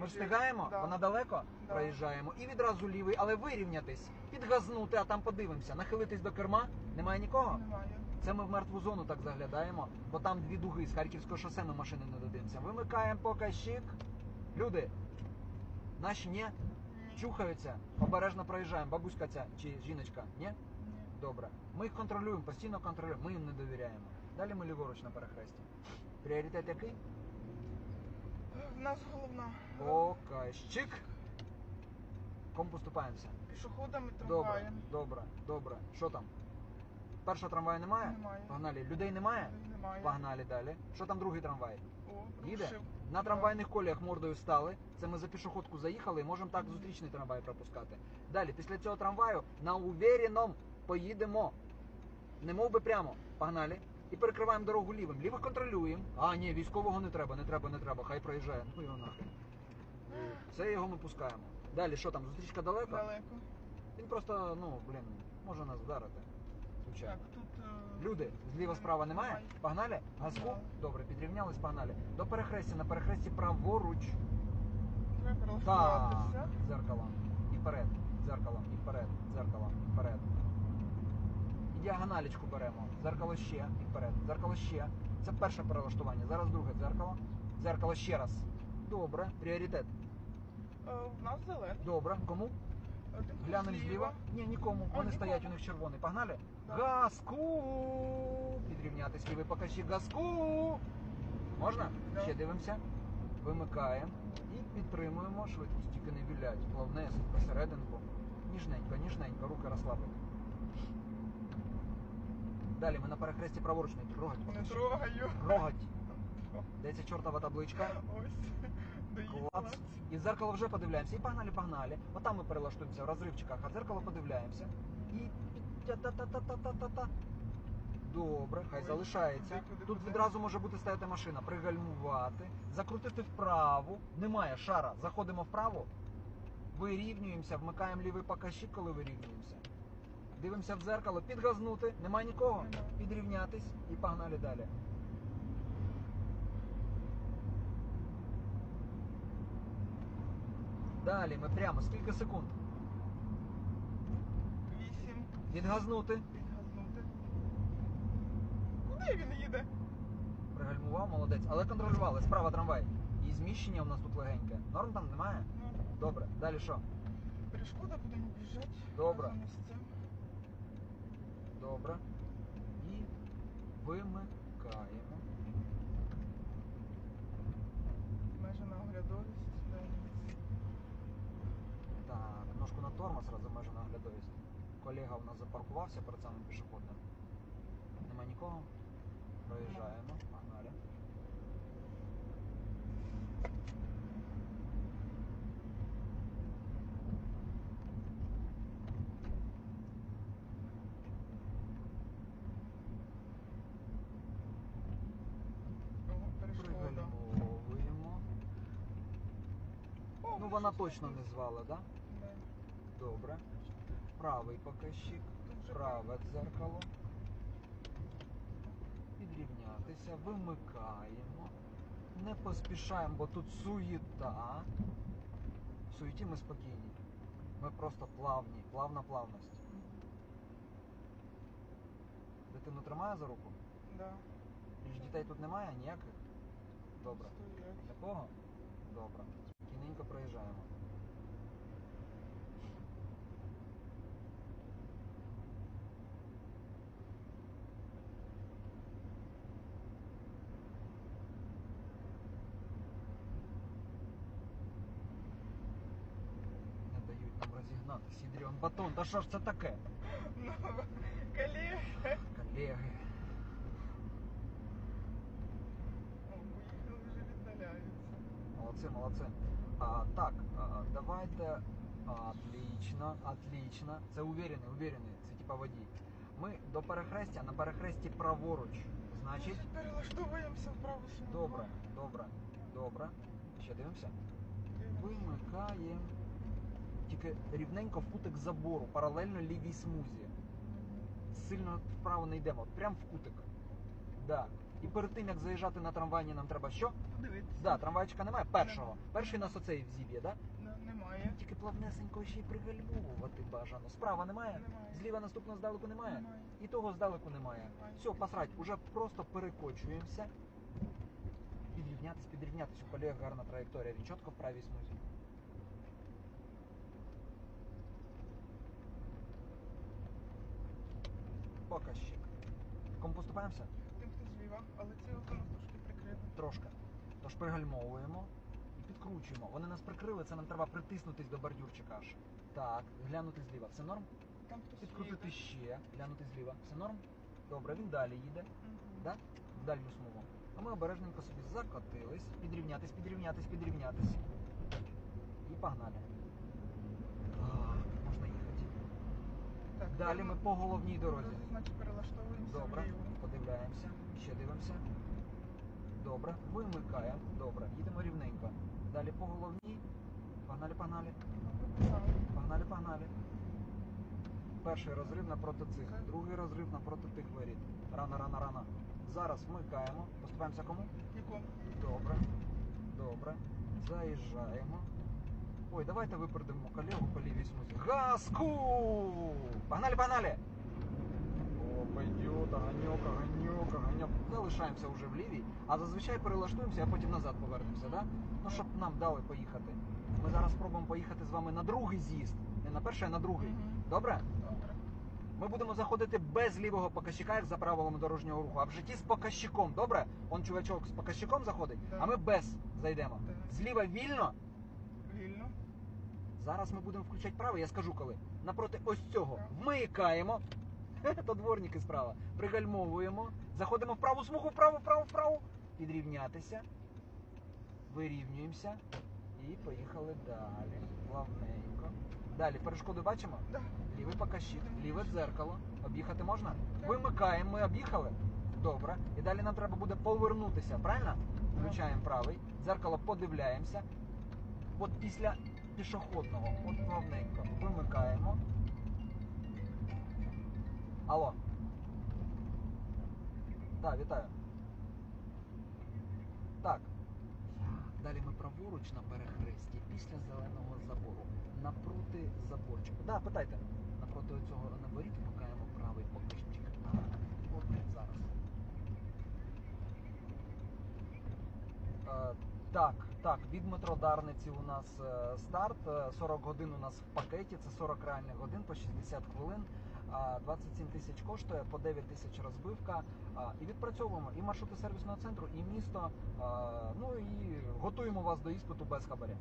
Ми встигаємо, Да. вона далеко Да. проїжджаємо і відразу лівий, але вирівнятись, підгазнути, а там подивимося, нахилитись до керма. Немає нікого? Немає. Це ми в мертву зону так заглядаємо, бо там дві дуги з Харківського шосе ми машини не додивимося. Вимикаємо показчик. Люди, наші ні, чухаються, обережно проїжджаємо. Бабуська ця чи жіночка? Ні. Добре. Ми їх контролюємо, постійно контролюємо, ми їм не довіряємо. Далі ми ліворуч на перехресті. Пріоритет який? В нас головна. Показчик. Кому поступаємося? Пішоходами, Добре, трамваєм. добре, добре. Що там? Першого трамваю немає? Немає. Погнали. Людей немає? Немає. Погнали далі. Що там другий трамвай? О, Їде? рушив. На трамвайних коліях мордою стали. Це ми за пішоходку заїхали і можемо так зустрічний трамвай пропускати. Далі, після цього трамваю на увіреному поїдемо. Не мов би прямо. Погнали. І перекриваємо дорогу лівим. Лівих контролюємо. А, ні, військового не треба, не треба, не треба. Хай проїжджає. Ну його нахрен. Все його ми пускаємо. Далі, що там, зустрічка далеко? Далеко. Він просто, ну, блін, може нас вдарити. Звичайно. Так, тут. е, Люди, зліва справа немає? Погнали? Газку? Добре, підрівнялись, погнали. До перехрестя, на перехресті праворуч. Треба Так, прилаштуватися. дзеркало. І вперед. Дзеркало, і вперед. Дзеркало, вперед. Діагоналічку беремо. Дзеркало ще, і вперед. Дзеркало ще. Це перше перелаштування. Зараз друге дзеркало. Дзеркало ще раз. Добре. Пріоритет. Е, В нас зелений. Добре. Кому? Глянемо зліва. Ні, нікому. Вони нікому. стоять, у них червоний. Погнали? Да. Газку! Підрівнятись лівий покажчик газку. Можна? Да. Ще дивимося. Вимикаємо і підтримуємо швидкість, тільки не вілять. Плавнесенько, серединку. Ніжненько, ніжненько, руки розслаблені. Далі ми на перехресті праворуч не трогать. Не трогаю. Трогать. Де ця чортова табличка? Ось. Клац. І в зеркало вже подивляємося. І погнали, погнали. Отам ми перелаштуємося в розривчиках, а в зеркало подивляємося. І та-та-та-та-та-та-та. Добре, хай Ой, залишається. куди, куди, Тут куди? відразу може бути стояти машина, пригальмувати, закрутити вправо. Немає шара. Заходимо вправо, вирівнюємося, вмикаємо лівий покажчик, коли вирівнюємося. Дивимося в зеркало, підгазнути, немає нікого, підрівнятись і погнали далі. Далі ми прямо скільки секунд. Вісім. Відгазнути. Підгазнути. Куди він їде? Пригальмував, молодець. Але контролювали. Справа трамвай. І зміщення у нас тут легеньке. Норм там немає? Ну, Добре. Далі що? перешкода будемо біжати. Добре. разом із цим. Добре. І вимикаємо. Обмежена оглядовість. Так, ножку на тормоз, раз обмежена оглядовість. Колега у нас запаркувався перед самим пішоходним. Нема нікого. Проїжджаємо. Погнали. О, перешкода. Пригальмовуємо. О, Ну вона точно не звала, да? Да. Добре. Правий показчик. Праве дзеркало. Підрівнятися, вимикаємо. Не поспішаємо, бо тут суєта. В суєті ми спокійні. Ми просто плавні, плавна плавність. Дитину тримає за руку? Да. Більш дітей тут немає ніяких? Добре. Такого? Добре. нам розігнатися. Ідріон батон, та що ж це таке? Ну, колеги. Колеги. О, поїхали вже віддаляються. Молодці, молодці. А, так, а, давайте. Отлично, отлично. Це уверений, уверений. Це типа водій. Ми до перехрестя, на перехресті праворуч. Значить, Перелаштовуємося в праву смугу. добре, добре, добре. Ще дивимося. Дивимося. Вимикаємо. Тільки рівненько в кутик забору, паралельно лівій смузі. Сильно вправо не йдемо, прям в кутик. Да. І перед тим як заїжджати на трамвайні, нам треба що? Подивитися. Да, трамвайчика немає. Першого. Перший нас оцей зіб'є, да? Не- Немає. Тільки плавнесенько ще й пригальмовувати бажано. Справа немає? Немає. Зліва наступного здалеку немає? Немає. І того здалеку немає. Немає. Все, посрать, уже просто перекочуємося. Підрівнятись, підрівнятись. У колег гарна траєкторія. Він чітко в правій смузі. Показчик. Кому поступаємося? Тим, хто зліва, але це нас трошки прикрите. Трошки. Тож пригальмовуємо і підкручуємо. Вони нас прикрили, це нам треба притиснутись до бордюрчика аж. Так, глянути зліва. Все норм? Там хтось Підкрутити їде. ще, глянути зліва. Все норм? Добре, він далі їде. Мгм. Да? В дальню смугу. А ми обережненько собі закотились, підрівнятись, підрівнятись, підрівнятись. І погнали. А, можна їхати. Так, Далі ми по головній дорозі. Значить, перелаштовуємося Добре, вліво. подивляємося, ще дивимося. Добре, вимикаємо. Добре, їдемо рівненько. Далі по головній. Погнали, погнали. Погнали, погнали. Перший розрив напроти цих, другий розрив напроти тих воріт. Рано, рано, рано. Зараз вмикаємо. Поступаємося кому? Нікому. Добре. Добре. Заїжджаємо. Ой, давайте випередимо колегу по лівій смузі. Газку! Погнали, погнали! О, пойдет, оганьок, оганьок, оганьок. Залишаємося вже в лівій, а зазвичай перелаштуємося, а потім назад повернемося, да? Ну, щоб нам дали поїхати. Ми зараз спробуємо поїхати з вами на другий з'їзд. Не на перший, а на другий. Добре? Добре. Ми будемо заходити без лівого показчика, як за правилами дорожнього руху, а в житті з показчиком. Добре? Он чувачок з показчиком заходить, а ми без зайдемо. Зліва вільно. Вільно. Зараз ми будемо включати право, я скажу коли. Напроти ось цього. Вмикаємо. То дворники справа. Пригальмовуємо. Заходимо в праву смугу, вправо, вправо, вправо. Підрівнятися. Вирівнюємося. І поїхали далі. Плавненько. Далі перешкоду бачимо? Да. Лівий покащик, ліве дзеркало. Об'їхати можна? Вимикаємо, ми об'їхали. Добре. І далі нам треба буде повернутися, правильно? Включаємо правий. Дзеркало подивляємося. От після пішохідного, от плавненько. Вимикаємо. Алло. Так, вітаю. Так. Далі ми праворуч на перехресті після зеленого забору. Напроти заборчика. Да, питайте. Напроти цього наворіт вмикаємо правий покажчик. От зараз. Е, так, так, від метро Дарниці у нас е, старт. Е, 40 годин у нас в пакеті, це 40 реальних годин по 60 хвилин. А, 27 тисяч коштує, по 9 тисяч розбивка. І відпрацьовуємо і маршрути сервісного центру, і місто. Ну і готуємо вас до іспиту без хабаря.